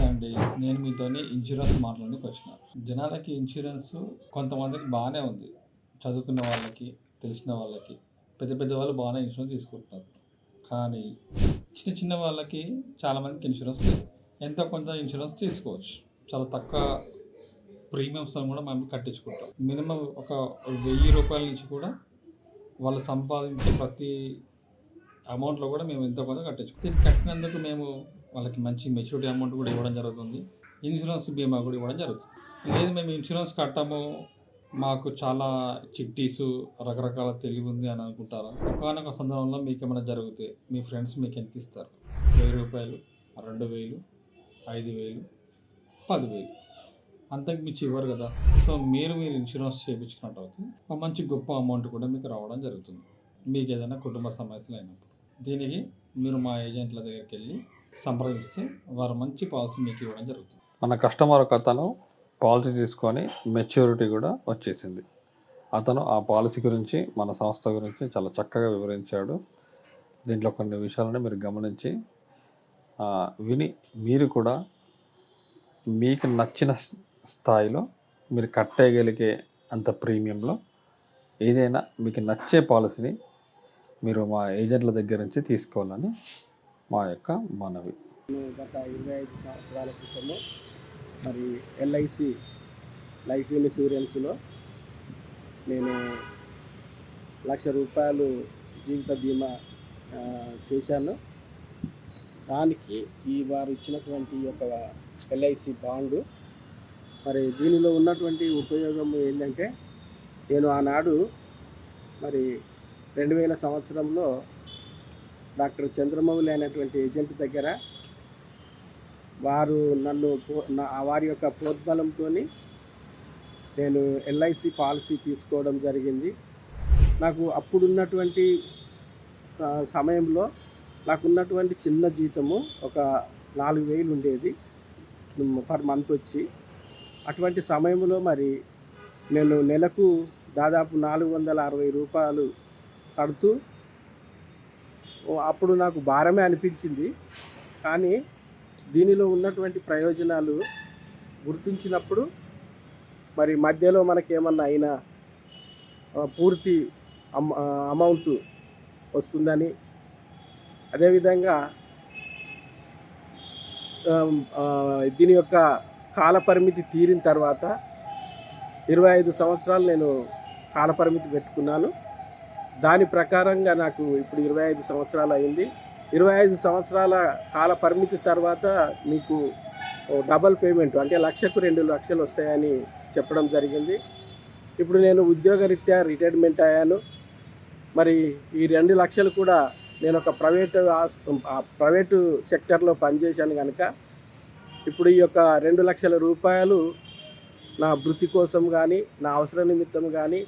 నమస్తే అండి. నేను మీతోని ఇన్సూరెన్స్ మాట్లాడడానికి వచ్చిన. జనాలకి ఇన్సూరెన్స్ కొంతమందికి బాగానే ఉంది. చదువుకున్న వాళ్ళకి తెలిసిన వాళ్ళకి. పెద్ద పెద్ద వాళ్ళు బాగానే ఇన్సూరెన్స్ తీసుకుంటున్నారు. కానీ చిన్న చిన్న వాళ్ళకి చాలామందికి ఇన్సూరెన్స్ లేదు. ఎంతో కొంత ఇన్సూరెన్స్ తీసుకోవచ్చు. చాలా తక్కువ ప్రీమియమ్స్ కూడా మనం కట్టించుకుంటాం. మినిమం ఒక వెయ్యి రూపాయల నుంచి కూడా వాళ్ళు సంపాదించే ప్రతి అమౌంట్లో కూడా మేము ఎంతో కొంత కట్టచ్చు దీన్ని కట్టినందుకు మేము వాళ్ళకి మంచి మెచ్యూరిటీ అమౌంట్ కూడా ఇవ్వడం జరుగుతుంది. ఇన్సూరెన్స్ బీమా కూడా ఇవ్వడం జరుగుతుంది. లేదు మేము ఇన్సూరెన్స్ కట్టాము. మాకు చాలా చిట్టీస్ రకరకాల తెలివి ఉంది అని అనుకుంటారా? ఒకనొక సందర్భంలో మీకు ఏమైనా జరిగితే మీ ఫ్రెండ్స్ మీకు ఎంత ఇస్తారు? వెయ్యి రూపాయలు రెండు వేలు ఐదు వేలు పదివేలు అంతకు మించి ఇవ్వరు కదా. సో మీరు మీరు ఇన్సూరెన్స్ చేయించుకున్నట్టు అవుతుంది ఒక మంచి గొప్ప అమౌంట్ కూడా మీకు రావడం జరుగుతుంది. మీకు ఏదైనా కుటుంబ సమస్యలు అయినప్పుడు. దీనికి మీరు మా ఏజెంట్ల దగ్గరికి వెళ్ళి సంప్రదిస్తే వారు మంచి పాలసీ మీకు ఇవ్వడం జరుగుతుంది. మన కస్టమర్ ఒక అతను పాలసీ తీసుకొని మెచ్యూరిటీ కూడా వచ్చేసింది. అతను ఆ పాలసీ గురించి మన సంస్థ గురించి చాలా చక్కగా వివరించాడు. దీంట్లో కొన్ని విషయాలను మీరు గమనించి విని మీరు కూడా మీకు నచ్చిన స్థాయిలో మీరు కట్టేయగలిగే అంత ప్రీమియంలో ఏదైనా మీకు నచ్చే పాలసీని మీరు మా ఏజెంట్ల దగ్గర నుంచి తీసుకోవాలని మా యొక్క మనవి. నేను గత ఇరవై ఐదు సంవత్సరాల క్రితము మరి ఎల్ఐసి లైఫ్ ఇన్సూరెన్స్లో నేను లక్ష రూపాయలు జీవిత బీమా చేశాను. దానికి ఈ వారు ఇచ్చినటువంటి ఒక యొక్క ఎల్ఐసి బాండు మరి దీనిలో ఉన్నటువంటి ఉపయోగం ఏంటంటే నేను ఆనాడు మరి రెండు వేల సంవత్సరంలో డాక్టర్ చంద్రమౌళి అనేటువంటి ఏజెంట్ దగ్గర వారు నన్ను పో- నా వారి యొక్క ప్రోద్బలంతో నేను ఎల్ఐసి పాలసీ తీసుకోవడం జరిగింది. నాకు అప్పుడున్నటువంటి సమయంలో నాకున్నటువంటి చిన్న జీతము ఒక నాలుగు వేలు ఉండేది. ఫర్ మంత్ వచ్చి. అటువంటి సమయంలో మరి నేను నెలకు దాదాపు నాలుగు వందల అరవై రూపాయలు కడుతూ అప్పుడు నాకు భారమే అనిపించింది. కానీ దీనిలో ఉన్నటువంటి ప్రయోజనాలు గుర్తించినప్పుడు మరి మధ్యలో మనకేమన్నా అయినా పూర్తి అమ అమౌంట్ వస్తుందని. అదేవిధంగా దీని యొక్క కాల పరిమితి తీరిన తర్వాత ఇరవై ఐదు సంవత్సరాలు నేను కాల పరిమితి పెట్టుకున్నాను. దాని ప్రకారంగా నాకు ఇప్పుడు ఇరవై ఐదు సంవత్సరాలు అయింది. ఇరవై ఐదు సంవత్సరాల కాల పరిమితి తర్వాత మీకు డబల్ పేమెంట్ అంటే లక్షకు రెండు లక్షలు వస్తాయని చెప్పడం జరిగింది. ఇప్పుడు నేను ఉద్యోగరీత్యా రిటైర్మెంట్ అయ్యాను. మరి ఈ రెండు లక్షలు కూడా నేను ఒక ప్రైవేటు ఆ ప్రైవేటు సెక్టర్లో పనిచేశాను కనుక ఇప్పుడు ఈ యొక్క రెండు లక్షల రూపాయలు నా వృత్తి కోసం కానీ నా అవసర నిమిత్తం కానీ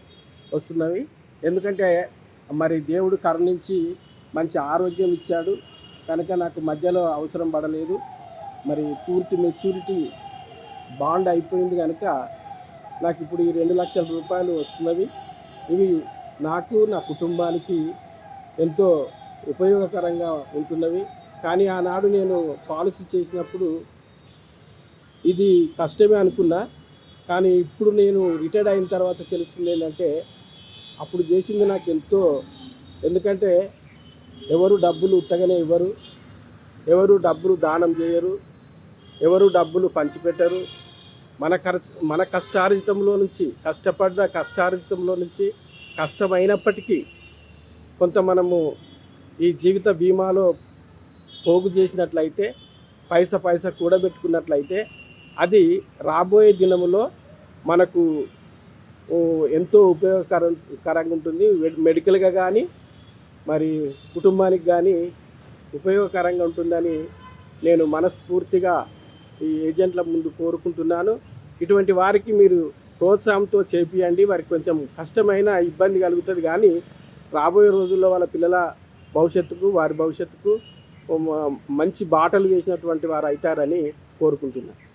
వస్తున్నవి. ఎందుకంటే మరి దేవుడు కరుణించి మంచి ఆరోగ్యం ఇచ్చాడు. కనుక నాకు మధ్యలో అవసరం పడలేదు. మరి పూర్తి మెచ్యూరిటీ బాండ్ అయిపోయింది కనుక నాకు ఇప్పుడు ఈ రెండు లక్షల రూపాయలు వస్తున్నవి. ఇవి నాకు నా కుటుంబానికి ఎంతో ఉపయోగకరంగా ఉంటున్నవి. కానీ ఆనాడు నేను పాలసీ చేసినప్పుడు ఇది కష్టమే అనుకున్నా. కానీ ఇప్పుడు నేను రిటైర్డ్ అయిన తర్వాత తెలుస్తుంది ఏంటంటే అప్పుడు చేసింది నాకు ఎంతో ఎందుకంటే ఎవరు డబ్బులు ఉత్తగానే ఇవ్వరు ఎవరు డబ్బులు దానం చేయరు ఎవరు డబ్బులు పంచిపెట్టరు. మన ఖర్చు మన కష్టార్జితంలో నుంచి కష్టపడ్డ కష్టార్జితంలో నుంచి కష్టమైనప్పటికీ కొంత మనము ఈ జీవిత బీమాలో పోగు చేసినట్లయితే పైస పైస కూడబెట్టుకున్నట్లయితే అది రాబోయే దినములో మనకు ఎంతో ఉపయోగకరం కరంగా ఉంటుంది. మెడికల్గా కానీ మరి కుటుంబానికి కానీ ఉపయోగకరంగా ఉంటుందని నేను మనస్ఫూర్తిగా ఈ ఏజెంట్ల ముందు కోరుకుంటున్నాను. ఇటువంటి వారికి మీరు ప్రోత్సాహంతో చేపియండి. వారికి కొంచెం కష్టమైన ఇబ్బంది కలుగుతుంది కానీ రాబోయే రోజుల్లో వాళ్ళ పిల్లల భవిష్యత్తుకు వారి భవిష్యత్తుకు మంచి బాటలు వేసినటువంటి వారు అవుతారని కోరుకుంటున్నాను